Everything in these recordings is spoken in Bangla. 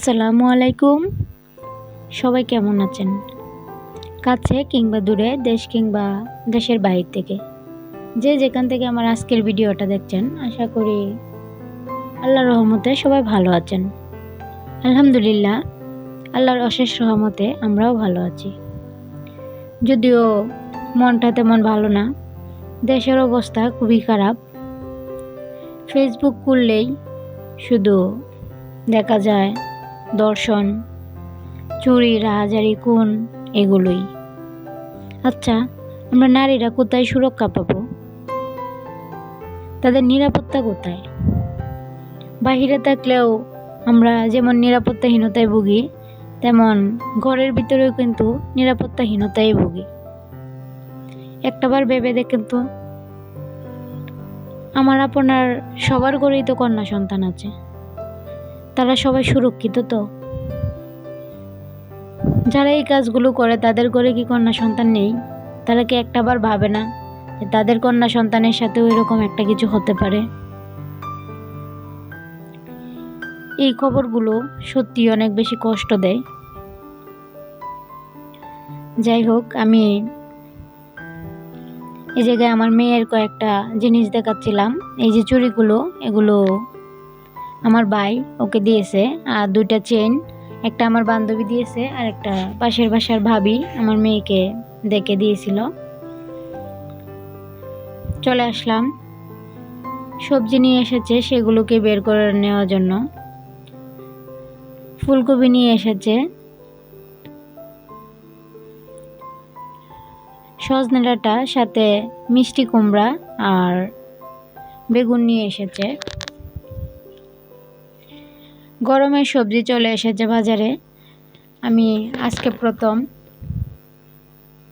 আসসালামু আলাইকুম। সবাই কেমন আছেন? কাছে কিংবা দূরে, দেশ কিংবা দেশের বাইরে থেকে। যে যেখান থেকে আমার আজকের ভিডিওটা দেখছেন, আশা করি আল্লাহর রহমতে সবাই ভালো আছেন। আলহামদুলিল্লাহ, আল্লাহর অশেষ রহমতে আমরাও ভালো আছি। যদিও মনটা তেমন ভালো না, দেশের অবস্থা খুবই খারাপ। ফেসবুক খুললেই শুধু দেখা যায় দর্শন, চুরি, রাহাজারি, খুন এগুলোই। আচ্ছা আমরা নারীরা কোথায় সুরক্ষা পাবো? তাদের নিরাপত্তা কোথায়? বাহিরে থাকলেও আমরা যেমন নিরাপত্তাহীনতায় ভুগি, তেমন ঘরের ভিতরেও কিন্তু নিরাপত্তাহীনতায় ভুগি। একটাবার ভেবে দেখেন তো। আমার আপনার সবার ঘরেই তো কন্যা সন্তান আছে। তারা সবাই সুরক্ষিত তো? যারা এই কাজগুলো করে, তাদের ঘরে কি কন্যা সন্তান নেই? তারা কি একটাবার ভাবে না তাদের কন্যা সন্তানের সাথেও এরকম একটা কিছু হতে পারে? এই খবরগুলো সত্যি অনেক বেশি কষ্ট দেয়। যাই হোক, আমি এই জায়গায় আমার মেয়ের কয়েকটা জিনিস দেখাচ্ছিলাম। এই যে চুরিগুলো এগুলো আমার ভাই ওকে দিয়েছে, আর দুইটা চেন একটা আমার বান্ধবী দিয়েছে, আর একটা পাশের বাসার ভাবি আমার মেয়েকে দেখে দিয়েছিল। চলে আসলাম। সবজি নিয়ে এসেছে, সেগুলোকে বের করে নেওয়ার জন্য। ফুলকপি নিয়ে এসেছে। সজনে ডাঁটা, সাথে মিষ্টি কুমড়া, আর বেগুন নিয়ে এসেছে। গরমের সবজি চলে এসেছে বাজারে। আমি আজকে প্রথম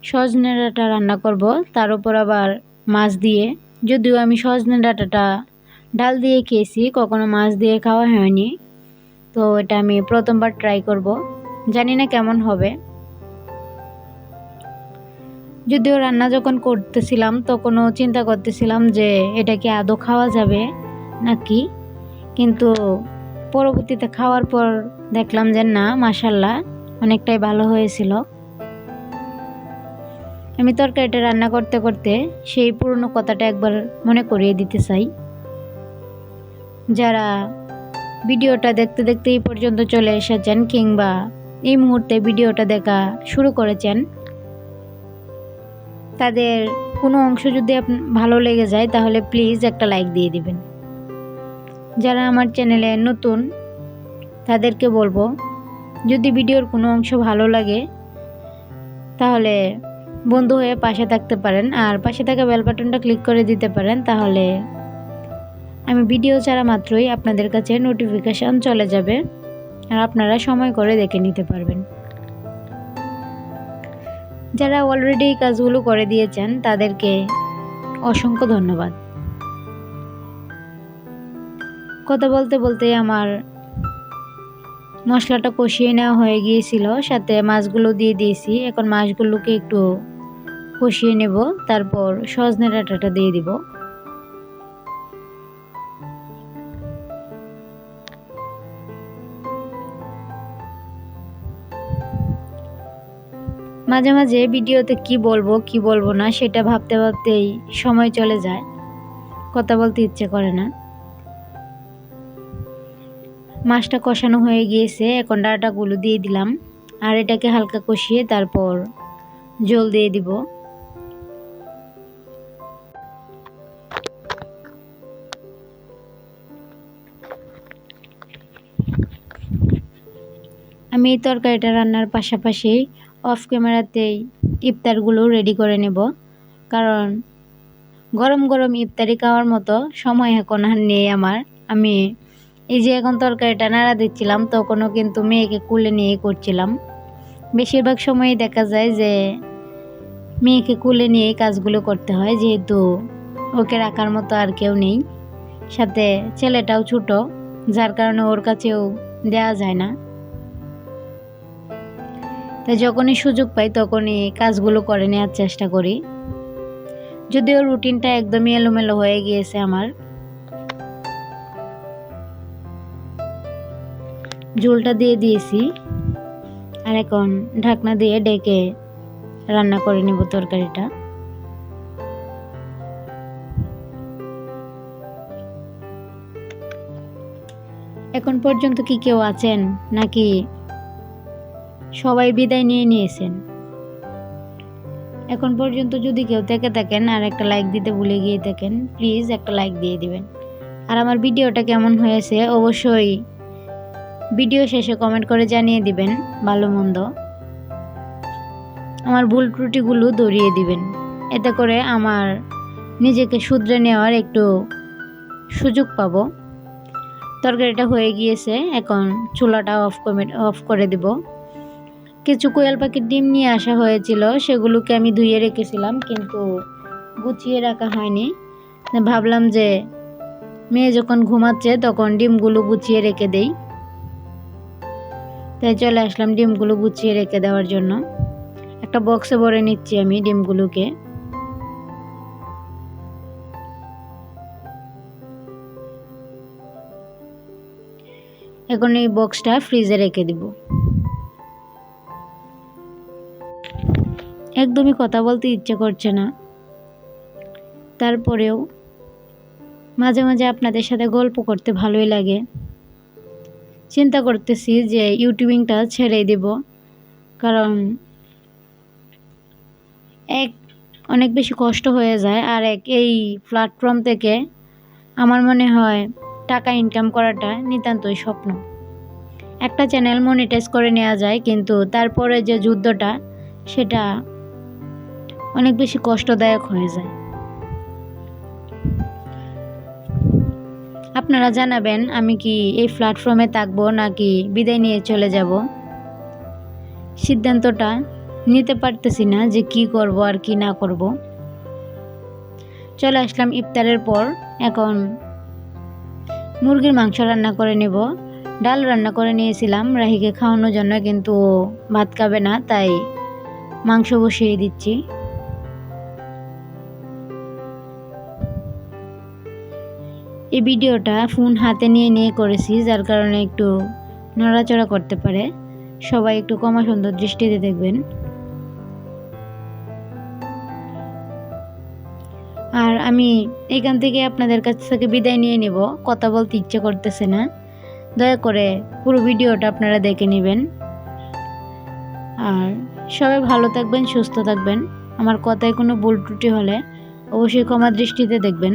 সজনে ডাঁটা রান্না করব, তার উপর আবার মাছ দিয়ে। যদিও আমি সজনে ডাঁটাটা ডাল দিয়ে খেয়েছি, কখনো মাছ দিয়ে খাওয়া হয়নি। তো এটা আমি প্রথমবার ট্রাই করব। জানি না কেমন হবে। যদিও রান্না যখন করতেছিলাম, তখনও চিন্তা করতেছিলাম যে এটা কি আদৌ খাওয়া যাবে নাকি? কিন্তু পরবর্তীতে খাওয়ার পর দেখলাম যে না মাসাল্লাহ অনেকটাই ভালো হয়েছিল। আমি তরকারিটা রান্না করতে করতে সেই পুরনো কথাটা একবার মনে করিয়ে দিতে চাই। যারা ভিডিওটা দেখতে দেখতে এই পর্যন্ত চলে এসেছেন কিংবা এই মুহূর্তে ভিডিওটা দেখা শুরু করেছেন, তাদের কোনো অংশ যদি ভালো লেগে যায়, তাহলে প্লিজ একটা লাইক দিয়ে দিবেন। যারা আমার চ্যানেলে নতুন, তাদেরকে বলব, যদি ভিডিওর কোনো অংশ ভালো লাগে, তাহলে বন্ধু হয়ে পাশে থাকতে পারেন। আর পাশে থাকা বেল বাটনটা ক্লিক করে দিতে পারেন, তাহলে আমি ভিডিও ছাড়া মাত্রই আপনাদের কাছে নোটিফিকেশান চলে যাবে, আর আপনারা সময় করে দেখে নিতে পারবেন। যারা অলরেডি কাজগুলো করে দিয়েছেন, তাদেরকে অসংখ্য ধন্যবাদ। কথা বলতে বলতে আমার মশলাটা কষিয়ে নেওয়া হয়ে গিয়েছিল, সাথে মাছগুলো দিয়ে দিয়েছি। এখন মাছগুলোকে একটু কষিয়ে নেব, তারপর সজনে ডাঁটাটা দিয়ে দিব। মাঝে মাঝে ভিডিওতে কি বলব কি বলব না, সেটা ভাবতে ভাবতেই সময় চলে যায়। কথা বলতে ইচ্ছে করে না। মাছটা কষানো হয়ে গিয়েছে, এখন ডাটাগুলো দিয়ে দিলাম। আর এটাকে হালকা কষিয়ে তারপর জল দিয়ে দিব। আমি এই তরকারিটা রান্নার পাশাপাশি অফ ক্যামেরাতেই ইফতারগুলো রেডি করে নেব। কারণ গরম গরম ইফতারি খাওয়ার মতো সময় এখন আর নেই আমার। আমি এই যে এখন তরকারিটা নাড়া দিচ্ছিলাম, তখনও কিন্তু মেয়েকে কুলে নিয়ে করছিলাম। বেশিরভাগ সময়ই দেখা যায় যে মেয়েকে কুলে নিয়ে কাজগুলো করতে হয়, যেহেতু ওকে রাখার মতো আর কেউ নেই। সাথে ছেলেটাও ছোট, যার কারণে ওর কাছেও দেওয়া যায় না। তাই যখনই সুযোগ পাই, তখনই কাজগুলো করে নেওয়ার চেষ্টা করি। যদিও রুটিনটা একদমই এলোমেলো হয়ে গিয়েছে আমার। ঝোলটা দিয়ে দিয়েছি আর এখন ঢাকনা দিয়ে ডেকে রান্না করে নেব তরকারিটা। এখন পর্যন্ত কি কেউ আছেন নাকি সবাই বিদায় নিয়ে নিয়েছেন? এখন পর্যন্ত যদি কেউ থেকে থাকেন আর একটা লাইক দিতে ভুলে গিয়ে থাকেন প্লিজ একটা লাইক দিয়ে দিবেন। আর আমার ভিডিওটা কেমন হয়েছে অবশ্যই ভিডিও শেষে কমেন্ট করে জানিয়ে দিবেন, ভালো মন্দ। আমার ভুল ত্রুটিগুলো ধরিয়ে দিবেন। এতে করে আমার নিজেকে শুধরে নেওয়ার একটু সুযোগ পাবো। তরকারিটা হয়ে গিয়েছে, এখন চুলাটা অফ করে অফ করে দেব। কিছু কোয়াল পাখির ডিম নিয়ে আসা হয়েছিল, সেগুলোকে আমি ধুয়ে রেখেছিলাম, কিন্তু গুছিয়ে রাখা হয়নি। ভাবলাম যে, মেয়ে যখন ঘুমাচ্ছে, তখন ডিমগুলো গুছিয়ে রেখে দেই। তাই চলে আসলাম ডিমগুলো গুছিয়ে রেখে দেওয়ার জন্য। একটা বক্সে ভরে নিচ্ছি আমি ডিমগুলোকে। এখন এই বক্সটা ফ্রিজে রেখে দিব। একদমই কথা বলতে ইচ্ছে করছে না। তারপরেও মাঝে মাঝে আপনাদের সাথে গল্প করতে ভালোই লাগে। চিন্তা করতেছি যে ইউটিউবিংটা ছেড়ে দেব। কারণ এক, অনেক বেশি কষ্ট হয়ে যায় আর এক, এই প্ল্যাটফর্ম থেকে আমার মনে হয় টাকা ইনকাম করাটা নিতান্তই স্বপ্ন। একটা চ্যানেল মনিটাইজ করে নেওয়া যায়, কিন্তু তারপরে যে যুদ্ধটা, সেটা অনেক বেশি কষ্টদায়ক হয়ে যায়। আপনারা জানাবেন আমি কি এই প্ল্যাটফর্মে থাকব নাকি বিদায় নিয়ে চলে যাব? সিদ্ধান্তটা নিতে পারতেছি না যে কি করব আর কি না করব। চলে আসলাম ইফতারের পর, এখন মুরগির মাংস রান্না করে নেব। ডাল রান্না করে নিয়েছিলাম, রাহিকে খাওয়ানোর জন্য, কিন্তু ভাত খাবে না, তাই মাংস বসিয়ে দিচ্ছি। এই ভিডিওটা ফোন হাতে নিয়ে নিয়ে করেছি, যার কারণে একটু নড়াচড়া করতে পারে। সবাই একটু কমা সুন্দর দৃষ্টিতে দেখবেন। আর আমি এখান থেকে আপনাদের কাছ থেকে বিদায় নিয়ে নেব। কথা বলতে ইচ্ছে করতেছে না। দয়া করে পুরো ভিডিওটা আপনারা দেখে নেবেন। আর সবাই ভালো থাকবেন, সুস্থ থাকবেন। আমার কথায় কোনো ভুল ত্রুটি হলে অবশ্যই ক্ষমা দৃষ্টিতে দেখবেন।